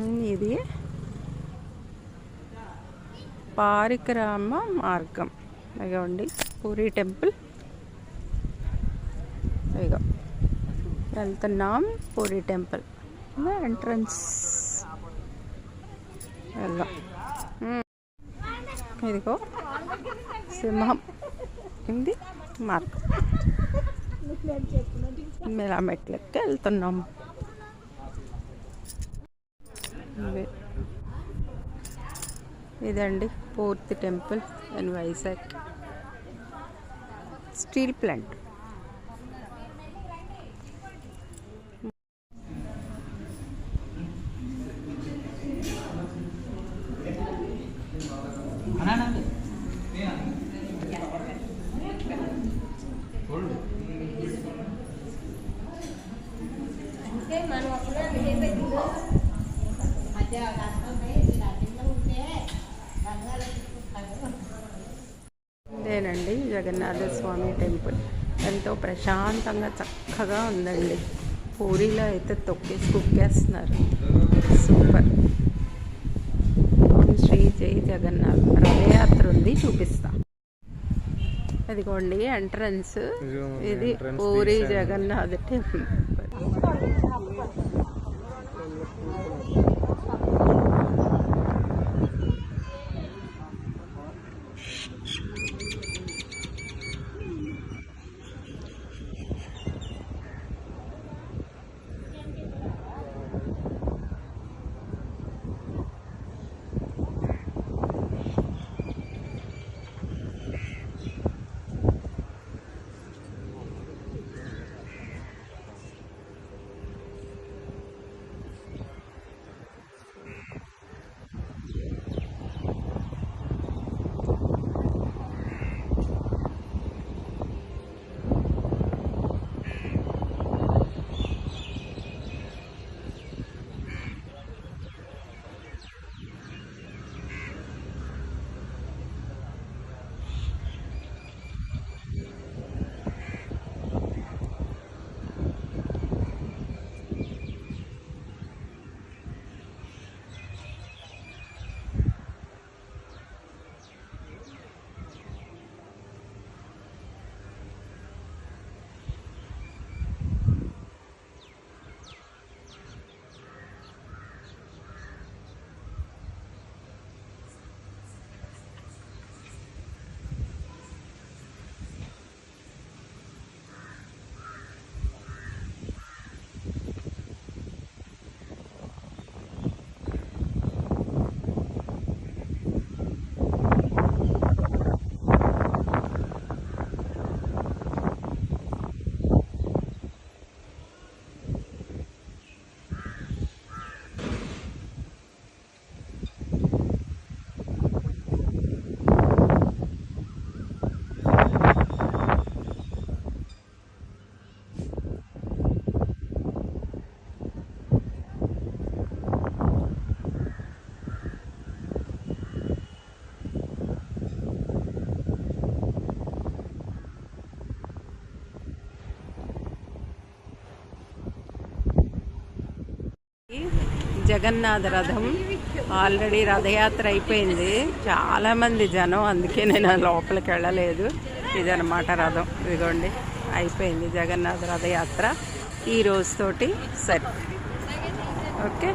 ఇది పారిక్రామ మార్గం. ఇదిగోండి పూరి టెంపుల్. ఇదిగో వెళ్తున్నాం పూరి టెంపుల్. ఎంట్రన్స్. వెళ్దాం. ఇదిగో సింహం. ఇది మార్గం. ఆ మెట్లెక్కి వెళ్తున్నాం. ఇదండి fourth temple and Vizag. Steel plant. ఇదేనండి జగన్నాథ స్వామి టెంపుల్. ఎంతో ప్రశాంతంగా చక్కగా ఉందండి. పూరిలో అయితే తొక్కేసి కుక్కేస్తున్నారు. సూపర్. శ్రీ జై జగన్నాథ్. రథయాత్ర ఉంది చూపిస్తా. అదిగోండి ఎంట్రన్స్ ఇది entrance పూరి. జగన్నాథ్ టెంపుల్. జగన్నాథ రథం ఆల్రెడీ రథయాత్ర అయిపోయింది. చాలామంది జనం అందుకే నేను లోపలికి వెళ్ళలేదు. ఇదనమాట రథం. ఇదిగోండి అయిపోయింది జగన్నాథ రథయాత్ర. ఈ రోజుతోటి సరే. ఓకే?